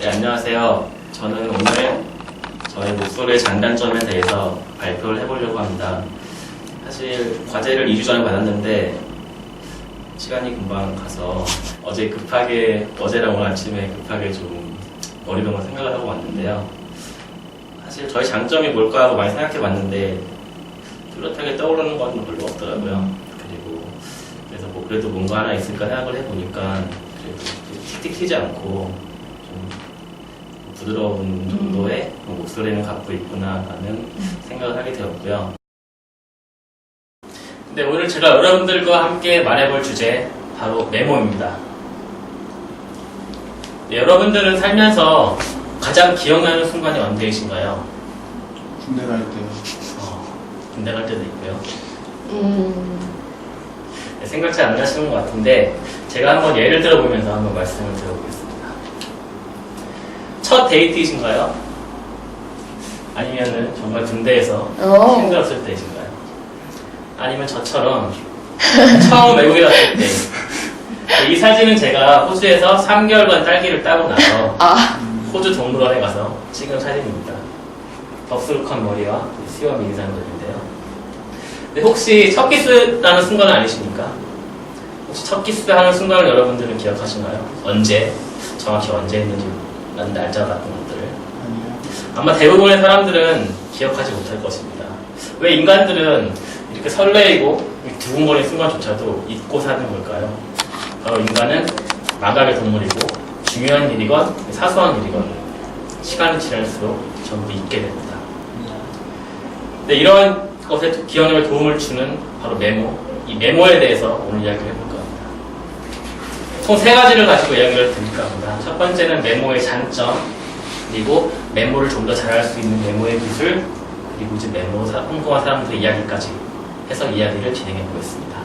네, 안녕하세요. 저는 오늘 저의 목소리의 장단점에 대해서 발표를 해보려고 합니다. 사실 과제를 2주 전에 받았는데 시간이 금방 가서 어제 급하게, 어제랑 오늘 아침에 급하게 좀 머리로만 생각을 하고 왔는데요. 사실 저희 장점이 뭘까 하고 많이 생각해 봤는데 뚜렷하게 떠오르는 건 별로 없더라고요. 그리고 그래서 뭐 그래도 뭔가 하나 있을까 생각을 해보니까 그래도 틱틱 튀지 않고 좀 부드러운 정도의 목소리는 갖고 있구나라는 생각을 하게 되었고요. 근데 오늘 제가 여러분들과 함께 말해볼 주제 바로 메모입니다. 네, 여러분들은 살면서 가장 기억나는 순간이 언제이신가요? 군대 갈 때. 어, 군대 갈 때도 있고요. 음, 네, 생각 잘 안 나시는 것 같은데 제가 한번 예를 들어보면서 한번 말씀을 드려보겠습니다. 첫 데이트이신가요? 아니면은 정말 군대에서 어. 힘들었을 때이신가요? 아니면 저처럼 처음 외국에 갔을 때. 이 사진은 제가 호주에서 3개월간 딸기를 따고 나서 아, 호주 동물원에 가서 찍은 사진입니다. 덥수룩한 머리와 수염 인상들인데요. 근데 혹시 첫 키스라는 순간은 아니십니까? 혹시 첫 키스 하는 순간을 여러분들은 기억하시나요? 언제? 정확히 언제 했는지 라는 날짜 같은 것들을. 아마 대부분의 사람들은 기억하지 못할 것입니다. 왜 인간들은 이렇게 설레이고 두근거리는 순간조차도 잊고 사는 걸까요? 바로 인간은 마각의 동물이고 중요한 일이건 사소한 일이건 시간이 지날수록 전부 잊게 됩니다. 근데 이러한 것에 기억력에 도움을 주는 바로 메모, 이 메모에 대해서 오늘 이야기를 해볼까 합니다. 총 세 가지를 가지고 이야기를 드릴까 합니다. 첫 번째는 메모의 장점, 그리고 메모를 좀 더 잘할 수 있는 메모의 기술, 그리고 이제 메모 사- 성공한 사람들의 이야기까지 해서 이야기를 진행해 보겠습니다.